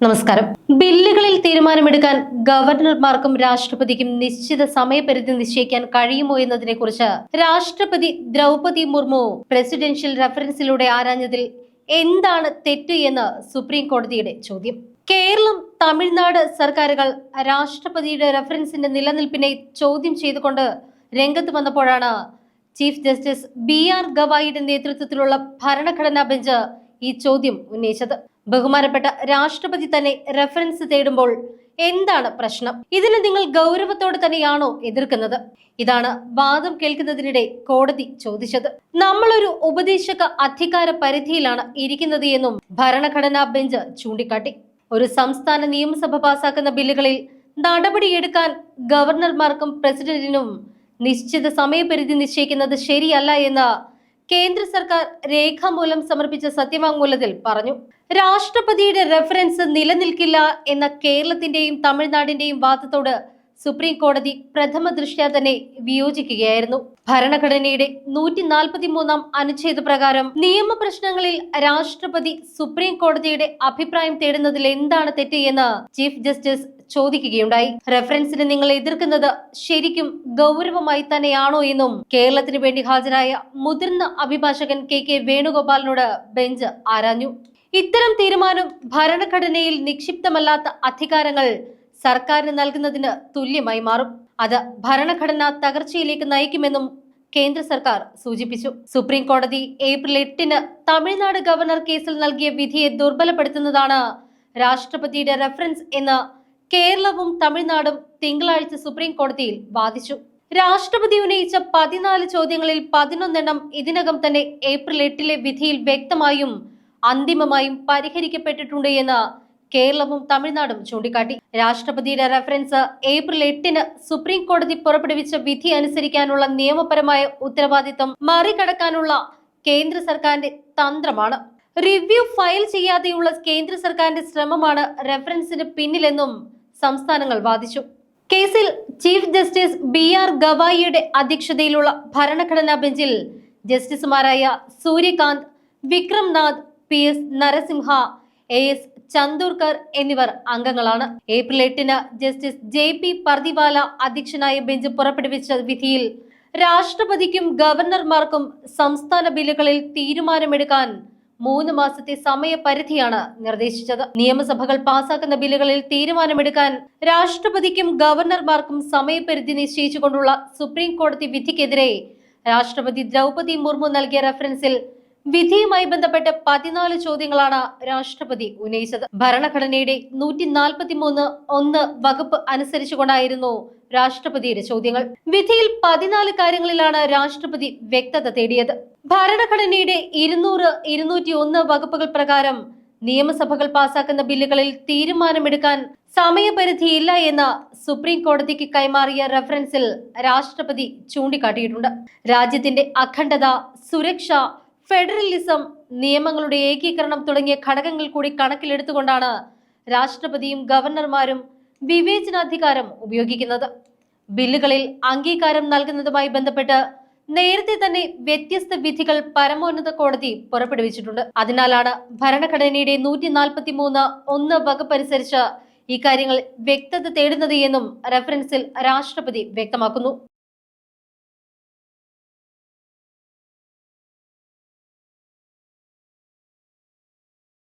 നമസ്കാരം. ബില്ലുകളിൽ തീരുമാനമെടുക്കാൻ ഗവർണർമാർക്കും രാഷ്ട്രപതിക്കും നിശ്ചിത സമയപരിധി നിശ്ചയിക്കാൻ കഴിയുമോ എന്നതിനെ കുറിച്ച് രാഷ്ട്രപതി ദ്രൗപതി മുർമു പ്രസിഡൻഷ്യൽ റഫറൻസിലൂടെ ആരാഞ്ഞതിൽ എന്താണ് തെറ്റ് എന്ന് സുപ്രീം കോടതിയുടെ ചോദ്യം. കേരളം തമിഴ്നാട് സർക്കാരുകൾ രാഷ്ട്രപതിയുടെ റെഫറൻസിന്റെ നിലനിൽപ്പിനെ ചോദ്യം ചെയ്തുകൊണ്ട് രംഗത്ത് വന്നപ്പോഴാണ് ചീഫ് ജസ്റ്റിസ് ബി ആർ ഗവായിയുടെ നേതൃത്വത്തിലുള്ള ഭരണഘടനാ ബെഞ്ച് ഈ ചോദ്യം ഉന്നയിച്ചത്. ബഹുമാനപ്പെട്ട രാഷ്ട്രപതി തന്നെ റെഫറൻസ് തേടുമ്പോൾ എന്താണ് പ്രശ്നം? ഇതിന് നിങ്ങൾ ഗൗരവത്തോടെ തന്നെയാണോ എതിർക്കുന്നത്? ഇതാണ് വാദം കേൾക്കുന്നതിനിടെ കോടതി ചോദിച്ചത്. നമ്മളൊരു ഉപദേശക അധികാര പരിധിയിലാണ് ഇരിക്കുന്നത് എന്നും ഭരണഘടനാ ബെഞ്ച് ചൂണ്ടിക്കാട്ടി. ഒരു സംസ്ഥാന നിയമസഭ പാസാക്കുന്ന ബില്ലുകളിൽ നടപടിയെടുക്കാൻ ഗവർണർമാർക്കും പ്രസിഡന്റിനും നിശ്ചിത സമയപരിധി നിശ്ചയിക്കുന്നത് ശരിയല്ല എന്ന് കേന്ദ്ര സർക്കാർ രേഖാമൂലം സമർപ്പിച്ച സത്യവാങ്മൂലത്തിൽ പറഞ്ഞു രാഷ്ട്രപതിയുടെ റെഫറൻസ് നിലനിൽക്കില്ല എന്ന കേരളത്തിന്റെയും തമിഴ്നാടിന്റെയും വാദത്തോട് സുപ്രീം കോടതി പ്രഥമ ദൃഷ്ട്യാ തന്നെ വിയോജിക്കുകയായിരുന്നു. ഭരണഘടനയുടെ നൂറ്റി നാൽപ്പത്തി മൂന്നാം അനുച്ഛേദ പ്രകാരം നിയമപ്രശ്നങ്ങളിൽ രാഷ്ട്രപതി സുപ്രീം കോടതിയുടെ അഭിപ്രായം തേടുന്നതിൽ എന്താണ് തെറ്റ് എന്ന് ചീഫ് ജസ്റ്റിസ് ചോദിക്കുകയുണ്ടായി. റെഫറൻസിന് നിങ്ങൾ എതിർക്കുന്നത് ശരിക്കും ഗൗരവമായി തന്നെയാണോ എന്നും കേരളത്തിന് വേണ്ടി ഹാജരായ മുതിർന്ന അഭിഭാഷകൻ കെ കെ വേണുഗോപാലിനോട് ബെഞ്ച് ആരാഞ്ഞു. ഇത്തരം തീരുമാനം ഭരണഘടനയിൽ നിക്ഷിപ്തമല്ലാത്ത അധികാരങ്ങൾ സർക്കാരിന് നൽകുന്നതിന് തുല്യമായി മാറും. അത് ഭരണഘടന തകർച്ചയിലേക്ക് നയിക്കുമെന്നും കേന്ദ്ര സർക്കാർ സൂചിപ്പിച്ചു. സുപ്രീം കോടതി ഏപ്രിൽ എട്ടിന് തമിഴ്നാട് ഗവർണർ കേസിൽ നൽകിയ വിധിയെ ദുർബലപ്പെടുത്തുന്നതാണ് രാഷ്ട്രപതിയുടെ റെഫറൻസ് എന്ന് കേരളവും തമിഴ്നാടും തിങ്കളാഴ്ച സുപ്രീം കോടതിയിൽ വാദിച്ചു. രാഷ്ട്രപതി ഉന്നയിച്ച പതിനാല് ചോദ്യങ്ങളിൽ പതിനൊന്നെണ്ണം ഇതിനകം തന്നെ ഏപ്രിൽ എട്ടിലെ വിധിയിൽ വ്യക്തമായും അന്തിമമായും പരിഹരിക്കപ്പെട്ടിട്ടുണ്ട് എന്ന് കേരളവും തമിഴ്നാടും ചൂണ്ടിക്കാട്ടി. രാഷ്ട്രപതിയുടെ റെഫറൻസ് ഏപ്രിൽ എട്ടിന് സുപ്രീം കോടതി പുറപ്പെടുവിച്ച വിധി അനുസരിക്കാനുള്ള നിയമപരമായ ഉത്തരവാദിത്തം മറികടക്കാനുള്ള കേന്ദ്ര സർക്കാരിന്റെ തന്ത്രമാണ്. റിവ്യൂ ഫയൽ ചെയ്യാതെയുള്ള കേന്ദ്ര സർക്കാരിന്റെ ശ്രമമാണ് റെഫറൻസിന് പിന്നിലെന്നും സംസ്ഥാനങ്ങൾ വാദിച്ചു. കേസിൽ ചീഫ് ജസ്റ്റിസ് ബി ആർ ഗവായിയുടെ അധ്യക്ഷതയിലുള്ള ഭരണഘടനാ ബെഞ്ചിൽ ജസ്റ്റിസുമാരായ Suryakant Vikramnath P S Narasimha A S Chandurkar എന്നിവർ അംഗങ്ങളാണ്. ഏപ്രിൽ എട്ടിന് ജസ്റ്റിസ് ജെ പി പർദിവാല അധ്യക്ഷനായ ബെഞ്ച് പുറപ്പെടുവിച്ച വിധിയിൽ രാഷ്ട്രപതിക്കും ഗവർണർമാർക്കും സംസ്ഥാന ബില്ലുകളിൽ തീരുമാനമെടുക്കാൻ മൂന്ന് മാസത്തെ സമയപരിധിയാണ് നിർദ്ദേശിച്ചത്. നിയമസഭകൾ പാസാക്കുന്ന ബില്ലുകളിൽ തീരുമാനമെടുക്കാൻ രാഷ്ട്രപതിക്കും ഗവർണർമാർക്കും സമയപരിധി നിശ്ചയിച്ചുകൊണ്ടുള്ള സുപ്രീം കോടതി വിധിക്കെതിരെ രാഷ്ട്രപതി ദ്രൗപതി മുർമു നൽകിയ റെഫറൻസിൽ വിധിയുമായി ബന്ധപ്പെട്ട് പതിനാല് ചോദ്യങ്ങളാണ് രാഷ്ട്രപതി ഉന്നയിച്ചത്. ഭരണഘടനയുടെ നൂറ്റി നാൽപ്പത്തി മൂന്ന് ഒന്ന് വകുപ്പ് അനുസരിച്ചുകൊണ്ടായിരുന്നു രാഷ്ട്രപതിയുടെ ചോദ്യങ്ങൾ. വിധിയിൽ പതിനാല് കാര്യങ്ങളിലാണ് രാഷ്ട്രപതി വ്യക്തത തേടിയത്. ഭരണഘടനയുടെ ഇരുന്നൂറ് ഇരുന്നൂറ്റി ഒന്ന് വകുപ്പുകൾ പ്രകാരം നിയമസഭകൾ പാസാക്കുന്ന ബില്ലുകളിൽ തീരുമാനമെടുക്കാൻ സമയപരിധിയില്ല എന്ന സുപ്രീം കോടതിക്ക് കൈമാറിയ റഫറൻസിൽ രാഷ്ട്രപതി ചൂണ്ടിക്കാട്ടിയിട്ടുണ്ട്. രാജ്യത്തിന്റെ അഖണ്ഡത സുരക്ഷ ഫെഡറലിസം നിയമങ്ങളുടെ ഏകീകരണം തുടങ്ങിയ ഘടകങ്ങൾ കൂടി കണക്കിലെടുത്തുകൊണ്ടാണ് രാഷ്ട്രപതിയും ഗവർണർമാരും വിവേചനാധികാരം ഉപയോഗിക്കുന്നത്. ബില്ലുകളിൽ അംഗീകാരം നൽകുന്നതുമായി ബന്ധപ്പെട്ട് നേരത്തെ തന്നെ വ്യത്യസ്ത വിധികൾ പരമോന്നത കോടതി പുറപ്പെടുവിച്ചിട്ടുണ്ട്. അതിനാലാണ് ഭരണഘടനയുടെ നൂറ്റി നാൽപ്പത്തി മൂന്ന് ഒന്ന് വകുപ്പ് അനുസരിച്ച് ഇക്കാര്യങ്ങൾ വ്യക്തത തേടുന്നത് എന്നും റഫറൻസിൽ രാഷ്ട്രപതി വ്യക്തമാക്കുന്നു.